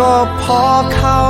ก็พอเข้า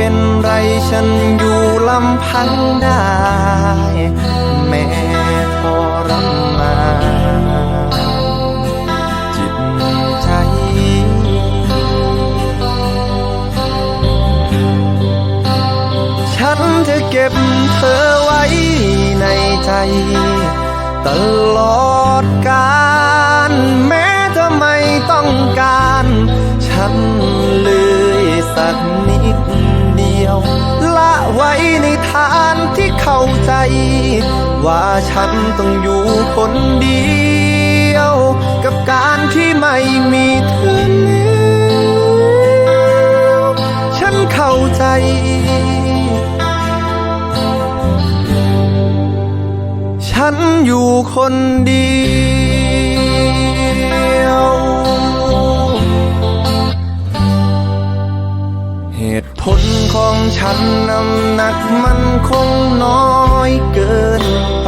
เป็นไรฉันอยู่ลำพังได้ แม้ทรมานจิตใจ ฉันจะเก็บเธอไว้ในใจ ตลอดกาลานที่เข้าใจ ว่าฉันต้องอยู่คนเดียว กับการที่ไม่มีเธอแล้วฉันเข้าใจฉันอยู่คนเดียว เหตุผลของฉันน้ำหนักมัน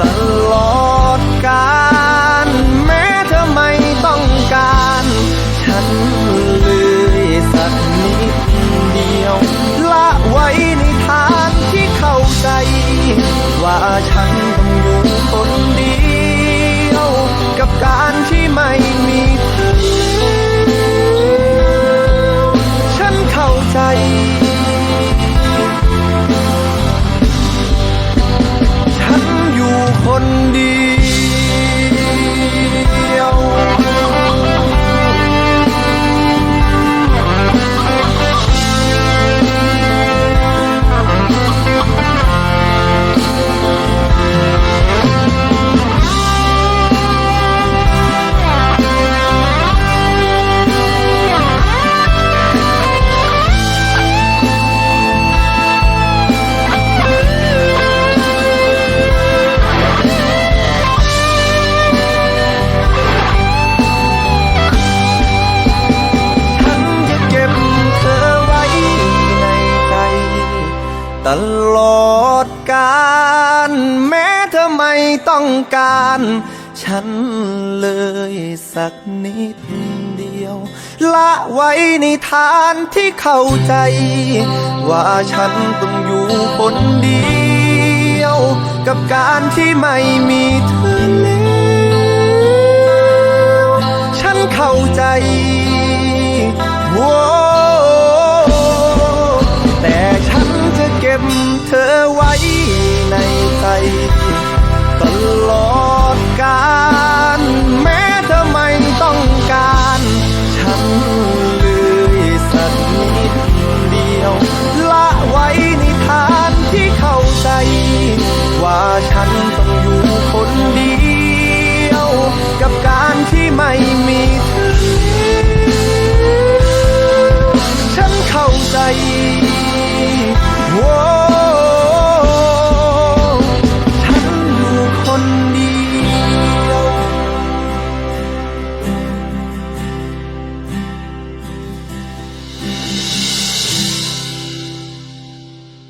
ตลอดกาลแม้เธอไม่ต้องการ ฉันเลยสักนิดเดียว ละไว้ในทางที่เข้าใจ ว่าฉัน การ ฉันเลยสักนิดเดียว ละไว้ในฐานที่เข้าใจ ว่าฉันต้องอยู่คนเดียว กับการที่ไม่มีเธอแล้ว ฉันเข้าใจ You.